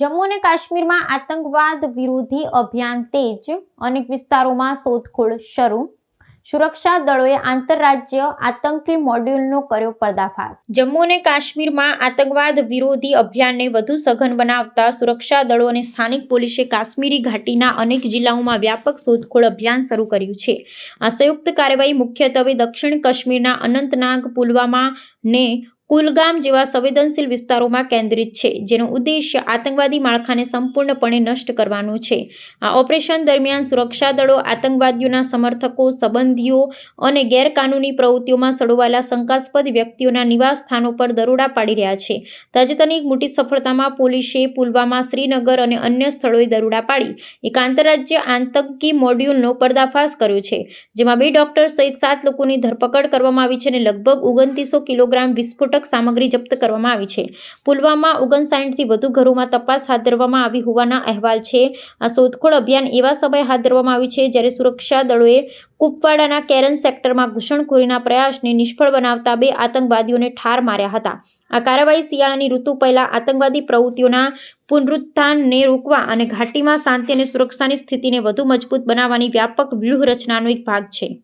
જમ્મુ અને કાશ્મીરમાં આતંકવાદ વિરોધી અભિયાન તેજ, અનેક વિસ્તારોમાં શોધખોળ શરૂ. સુરક્ષા દળોએ આંતરરાજ્ય આતંકી મોડ્યુલનો કર્યો પર્દાફાશ. જમ્મુ અને કાશ્મીરમાં આતંકવાદ વિરોધી અભિયાનને વધુ સઘન બનાવતા સુરક્ષા દળો અને સ્થાનિક પોલીસે કાશ્મીરી ઘાટીના અનેક જિલ્લાઓમાં વ્યાપક શોધખોળ અભિયાન શરૂ કર્યું છે. આ સંયુક્ત કાર્યવાહી મુખ્યત્વે દક્ષિણ કાશ્મીરના અનંતનાગ પુલવામા ને કુલગામ જેવા સંવેદનશીલ વિસ્તારોમાં કેન્દ્રિત છે, જેનો ઉદ્દેશ્ય આતંકવાદી માળખાને સંપૂર્ણપણે નષ્ટ કરવાનો છે. આ ઓપરેશન દરમિયાન સુરક્ષા દળો આતંકવાદીઓના સમર્થકો, સંબંધીઓ અને ગેરકાનૂની પ્રવૃત્તિઓમાં સડોવાયેલા શંકાસ્પદ વ્યક્તિઓના નિવાસ સ્થાનો પર દરોડા પાડી રહ્યા છે. તાજેતરની એક મોટી સફળતામાં પોલીસે પુલવામા, શ્રીનગર અને અન્ય સ્થળોએ દરોડા પાડી. એક આંતરરાજ્ય આતંકી મોડ્યુલનો પર્દાફાશ કર્યો છે, જેમાં બે ડોક્ટર સહિત સાત લોકોની ધરપકડ કરવામાં આવી છે અને લગભગ ઓગણત્રીસો કિલોગ્રામ વિસ્ફોટક સામગ્રી જપ્ત કરવામાં આવી છે. પુલવામા ઓગણસાઠથી વધુ ઘરોમાં તપાસ હાથ ધરવામાં આવી હોવાના અહેવાલ છે. આ શોધખોળ અભિયાન એવા સમયે હાથ ધરવામાં આવી છે જ્યારે સુરક્ષા દળોએ કુપવાડાના કેરન સેક્ટરમાં ઘૂસણખોરીના પ્રયાસને નિષ્ફળ બનાવતા બે આતંકવાદીઓને ઠાર માર્યા હતા. આ કાર્યવાહી શિયાળાની ઋતુ પહેલા આતંકવાદી પ્રવૃત્તિઓના પુનરુત્થાનને રોકવા અને ઘાટીમાં શાંતિ અને સુરક્ષાની સ્થિતિને વધુ મજબૂત બનાવવાની વ્યાપક વ્યૂહરચનાનો એક ભાગ છે.